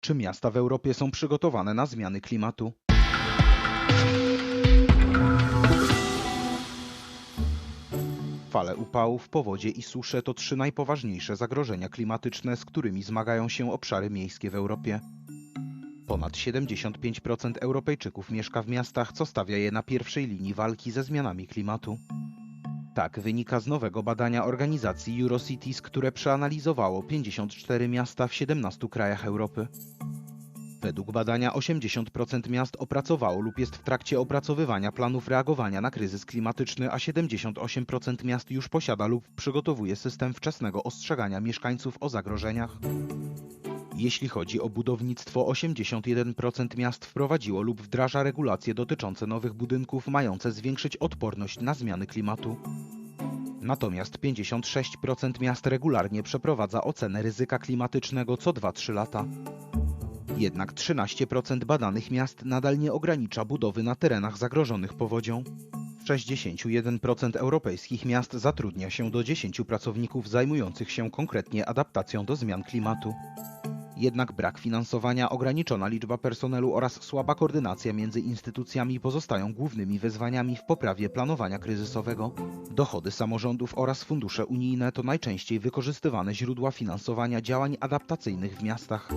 Czy miasta w Europie są przygotowane na zmiany klimatu? Fale upałów, powodzie i susze to trzy najpoważniejsze zagrożenia klimatyczne, z którymi zmagają się obszary miejskie w Europie. Ponad 75% Europejczyków mieszka w miastach, co stawia je na pierwszej linii walki ze zmianami klimatu. Tak wynika z nowego badania organizacji Eurocities, które przeanalizowało 54 miasta w 17 krajach Europy. Według badania 80% miast opracowało lub jest w trakcie opracowywania planów reagowania na kryzys klimatyczny, a 78% miast już posiada lub przygotowuje system wczesnego ostrzegania mieszkańców o zagrożeniach. Jeśli chodzi o budownictwo, 81% miast wprowadziło lub wdraża regulacje dotyczące nowych budynków mające zwiększyć odporność na zmiany klimatu. Natomiast 56% miast regularnie przeprowadza ocenę ryzyka klimatycznego co 2-3 lata. Jednak 13% badanych miast nadal nie ogranicza budowy na terenach zagrożonych powodzią. 61% europejskich miast zatrudnia się do 10 pracowników zajmujących się konkretnie adaptacją do zmian klimatu. Jednak brak finansowania, ograniczona liczba personelu oraz słaba koordynacja między instytucjami pozostają głównymi wyzwaniami w poprawie planowania kryzysowego. Dochody samorządów oraz fundusze unijne to najczęściej wykorzystywane źródła finansowania działań adaptacyjnych w miastach.